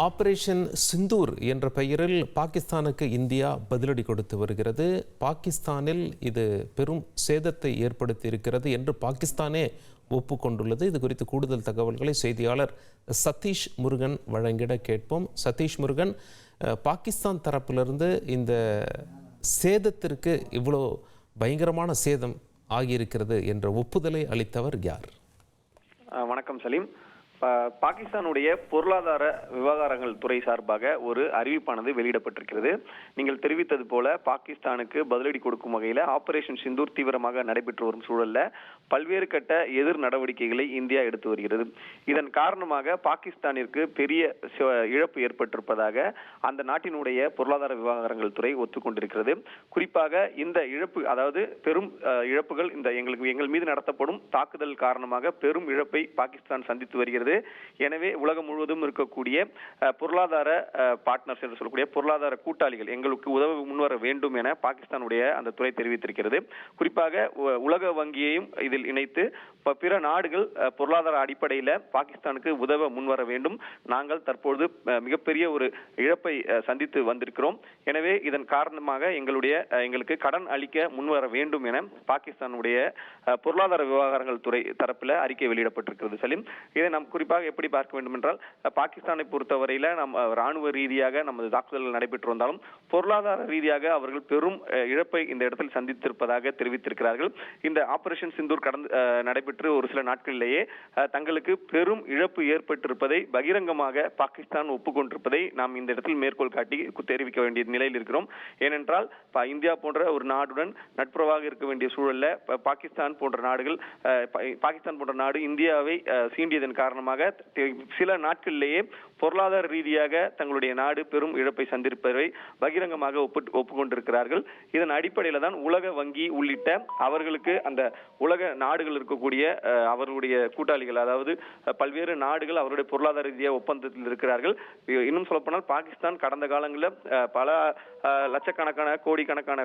Operation Sindoor என்ற பெயரில் பாகிஸ்தானுக்கு இந்தியா பதிலடி கொடுத்து வருகிறது. பாகிஸ்தானில் இது பெரும் சேதத்தை ஏற்படுத்தி இருக்கிறது என்று பாகிஸ்தானே ஒப்புக்கொண்டுள்ளது. இது குறித்து கூடுதல் தகவல்களை செய்தியாளர் சதீஷ் முருகன் வழங்கிட கேட்போம். சதீஷ் முருகன் பாகிஸ்தான் தரப்பிலிருந்து இந்த சேதத்திற்கு இவ்வளோ பயங்கரமான சேதம் ஆகியிருக்கிறது என்ற ஒப்புதலை அளித்தவர் யார்? வணக்கம் சலீம். பாகிஸ்தானுடைய பொருளாதார விவகாரங்கள் துறை சார்பாக ஒரு அறிவிப்பானது வெளியிடப்பட்டிருக்கிறது. நீங்கள் தெரிவித்தது போல பாகிஸ்தானுக்கு பதிலடி கொடுக்கும் வகையில் ஆபரேஷன் சிந்தூர் தீவிரமாக நடைபெற்று வரும் சூழல்ல பல்வேறு கட்ட எதிர் நடவடிக்கைகளை இந்தியா எடுத்து வருகிறது. இதன் காரணமாக பாகிஸ்தானிற்கு பெரிய ச- இழப்பு ஏற்பட்டிருப்பதாக அந்த நாட்டினுடைய பொருளாதார விவகாரங்கள் துறை ஒத்துக்கொண்டிருக்கிறது. குறிப்பாக இந்த இழப்பு அதாவது பெரும் இழப்புகள் இந்த எங்களுக்கு எங்கள் மீது நடத்தப்படும் தாக்குதல் காரணமாக பெரும் இழப்பை பாகிஸ்தான் சந்தித்து வருகிறது. எனவே உலகம் முழுவதும் இருக்கக்கூடிய பொருளாதார பார்ட்னர்ஸ் என்று சொல்லக்கூடிய பொருளாதார கூட்டாளிகள் எங்களுக்கு உதவ முன்வர வேண்டும் என பாகிஸ்தானுடைய அந்த துறை தெரிவித்திருக்கிறது. குறிப்பாக உலக வங்கியையும் இதில் இணைத்து பிற நாடுகள் பொருளாதார அடிப்படையில் பாகிஸ்தானுக்கு உதவ முன்வர வேண்டும். நாங்கள் தற்பொழுது மிகப்பெரிய ஒரு இழப்பை சந்தித்து வந்திருக்கிறோம். எனவே இதன் காரணமாக எங்களுடைய எங்களுக்கு கடன் அளிக்க முன்வர வேண்டும் என பாகிஸ்தானுடைய பொருளாதார விவகாரங்கள் துறை தரப்பில் அறிக்கை வெளியிடப்பட்டிருக்கிறது சலீம். இதை நாம் குறிப்பாக எப்படி பார்க்க வேண்டும் என்றால் பாகிஸ்தானை பொறுத்தவரையில நம்ம ராணுவ ரீதியாக நமது தாக்குதல்கள் நடைபெற்று வந்தாலும் பொருளாதார ரீதியாக அவர்கள் பெரும் இழப்பை இந்த இடத்தில் சந்தித்திருப்பதாக தெரிவித்திருக்கிறார்கள். இந்த ஆபரேஷன் சிந்தூர் கடந்து நடைபெற்று ஒரு சில நாட்களிலேயே தங்களுக்கு பெரும் இழப்பு ஏற்பட்டிருப்பதை பகிரங்கமாக பாகிஸ்தான் ஒப்புக்கொண்டிருப்பதை நாம் இந்த இடத்தில் மேற்கோள் காட்டி தெரிவிக்க வேண்டிய நிலையில் இருக்கிறோம். ஏனென்றால் இந்தியா போன்ற ஒரு நாடுடன் நட்புறவாக இருக்க வேண்டிய சூழல்ல பாகிஸ்தான் போன்ற நாடுகள் பாகிஸ்தான் போன்ற நாடு இந்தியாவை சீண்டியதன் காரணம் காரணமாக சில நாட்களிலேயே பொருளாதார ரீதியாக தங்களுடைய நாடு பெரும் இழப்பை சந்திருப்பதை பகிரங்கமாக ஒப்பு ஒப்புக்கொண்டிருக்கிறார்கள். இதன் அடிப்படையில் தான் உலக வங்கி உள்ளிட்ட அவர்களுக்கு அந்த உலக நாடுகள் இருக்கக்கூடிய அவர்களுடைய கூட்டாளிகள் அதாவது பல்வேறு நாடுகள் அவருடைய பொருளாதார ரீதியாக ஒப்பந்தத்தில் இருக்கிறார்கள். இன்னும் சொல்லப்போனால் பாகிஸ்தான் கடந்த காலங்களில் பல லட்சக்கணக்கான கோடிக்கணக்கான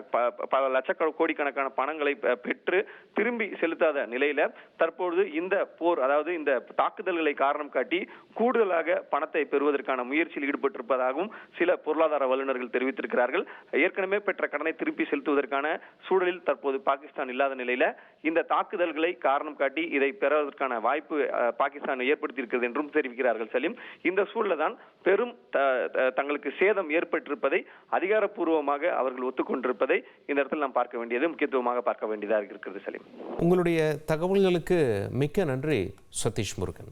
பல லட்ச கோடிக்கணக்கான பணங்களை பெற்று திரும்பி செலுத்தாத நிலையில தற்பொழுது இந்த போர் அதாவது இந்த தாக்குதல்களை சூழ்நிலை காரணம் காட்டி கூடுதலாக பணத்தை பெறுவதற்கான முயற்சியில் ஈடுபட்டிருப்பதாகவும் சில பொருளாதார வல்லுநர்கள் தெரிவித்திருக்கிறார்கள். ஏற்கனவே பெற்ற கடனை திருப்பி செலுத்துவதற்கான சூழலில் தற்போது பாகிஸ்தான் இல்லாத நிலையில இந்த தாக்குதல்களை காரணம் காட்டி இதை பெறுவதற்கான வாய்ப்பு பாகிஸ்தான் ஏற்படுத்தியிருக்கிறது என்றும் தெரிவிக்கிறார்கள் சலீம். இந்த சூழல தான் பெரும் தங்களுக்கு சேதம் ஏற்பட்டிருப்பதை அதிகாரப்பூர்வமாக அவர்கள் ஒத்துக்கொண்டிருப்பதை இந்த இடத்தில் நாம் பார்க்க வேண்டியது முக்கியத்துவமாக பார்க்க வேண்டியதாக இருக்கிறது சலீம். உங்களுடைய தகவல்களுக்கு மிக்க நன்றி சதீஷ் முருகன்.